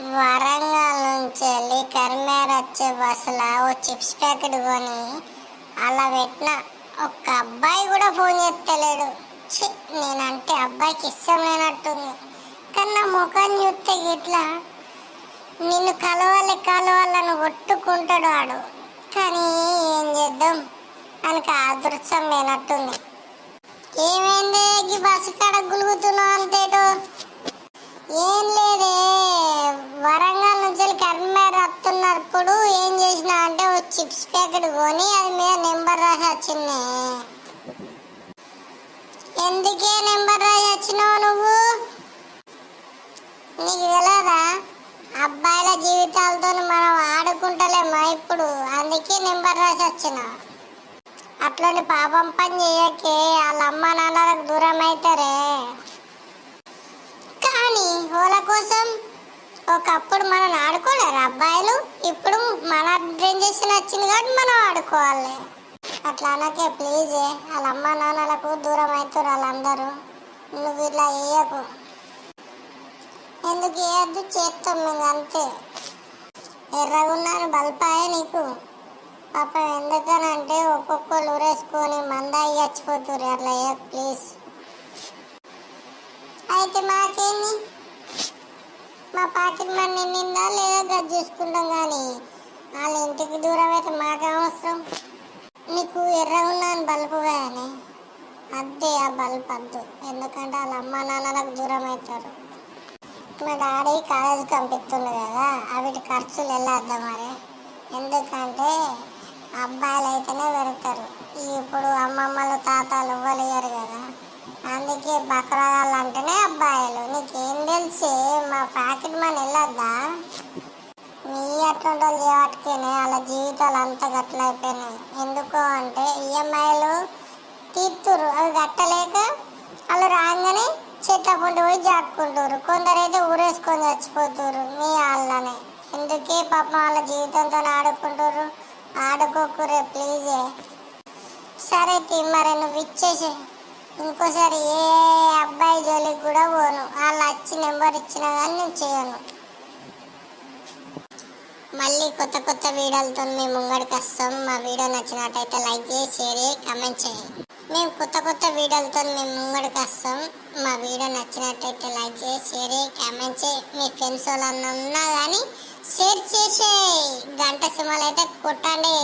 వరంగల్ నుంచి వెళ్ళి కరిమేర వచ్చే బస్సులో ఓ చిప్స్ ప్యాకెట్ కొని అలా పెట్టిన. ఒక్క అబ్బాయి కూడా ఫోన్ చేస్తలేడు చి నేనంటే అబ్బాయికి ఇష్టం లేనట్టుంది. కానీ నా ముఖం చూస్తే ఇట్లా నిన్ను కలవాలి కలవాలని కొట్టుకుంటాడు వాడు. కానీ ఏం చేద్దాం? నాకు అదృష్టం లేనట్టుంది. ఏమైంది? ఈ బస్సు కాడ గులుగుతున్నావు అంతేటో ఏం లేదే వరంగల్ నుంచి కర్మేర వస్తున్నప్పుడు ఏం చేసిన అంటే ఓ చిప్స్ ప్యాకెట్ కొని అది మీద నెంబర్ రాసి వచ్చింది. ఎందుకే నెంబర్ రాసి వచ్చినావు నువ్వు? నీకు తెలియదా అబ్బాయిల జీవితాలతో మనం ఆడుకుంటలేమా ఇప్పుడు? అందుకే నెంబర్ రాసి వచ్చినావు అట్లాంటి పాపం పని చేయకే వాళ్ళ అమ్మ నాన్నలకు దూరం అవుతారే కానీ వాళ్ళ కోసం ఒకప్పుడు మనం ఆడుకోలేరు అబ్బాయిలు? ఇప్పుడు మన జనరేషన్ వచ్చింది కాబట్టి మనం ఆడుకోవాలి. అట్లా అనకే ప్లీజ్ వాళ్ళ అమ్మ నాన్నలకు దూరం అవుతారు వాళ్ళందరూ. నువ్వు ఇట్లా వేయకు ఎందుకు వేయద్దు చేస్తాం మేము అంతే. ఎర్రగున్నాను బల్పాయ నీకు. పాపం ఎందుకనంటే ఒక్కొక్కరు ఉరేసుకొని మందాయి చచ్చిపోతురు అట్లా వేయకు ప్లీజ్. అయితే మాకేంది? మా పాకెట్ మనీ నిండిందా లేదా గది చూసుకుంటాం కానీ? వాళ్ళ ఇంటికి దూరం అయితే మాకు అవసరం. నీకు ఎర్రగా ఉన్నాను బల్బు కానీ అద్దే ఆ బల్బ్ అద్దు. ఎందుకంటే వాళ్ళ అమ్మ నాన్నలకు దూరం అవుతారు. మా డాడీ కాలేజీకి పంపిస్తుంది కదా అవిటి ఖర్చులు వెళ్ళొద్దాం మరి? ఎందుకంటే అబ్బాయిలు అయితేనే పెడతారు ఇప్పుడు అమ్మమ్మలు తాతలు ఇవ్వలేరు కదా. అందుకే బక్రాలు అంటేనే అబ్బాయిలు. నీకేం తెలిసి? మా ప్యాకెట్ మన వెళ్ళొద్దా నీ అటువంటి వాళ్ళు చేయబట్టుకేనే వాళ్ళ జీవితాలు అంతా గట్లయిపోయినాయి. ఎందుకు అంటే ఈఎంఐలు తీర్తురు అవి కట్టలేక వాళ్ళు రాగానే చెత్తపుండి పోయి జాక్కుంటారు కొందరైతే ఊరేసుకొని చచ్చిపోతారు మీ వాళ్ళనే. ఎందుకే పాపం వాళ్ళ జీవితంతో ఆడుకుంటారు ఆడుకోకురే ప్లీజే. సరే తీ మరి నువ్వు ఇచ్చేసి. ఇంకోసారి ఏ అబ్బాయి జోలికి కూడా పోను. వాళ్ళు వచ్చి నెంబర్ ఇచ్చినా కానీ నేను చేయను. మళ్ళీ కొత్త కొత్త వీడియోలతో మేము ముంగడికి వస్తాం. మా వీడియో నచ్చినట్టయితే లైక్ చేసి షేర్ చేయి కామెంట్ చేయి. మేము కొత్త కొత్త వీడియోలతో మేము ముంగడికి వస్తాం. మా వీడియో నచ్చినట్టయితే లైక్ చేసి షేర్ చేయి కామెంట్ చేయి. మీ ఫ్రెండ్స్ వాళ్ళన్నా ఉన్నా కానీ షేర్ చేసే గంట సినిమాలు అయితే కొట్టండి.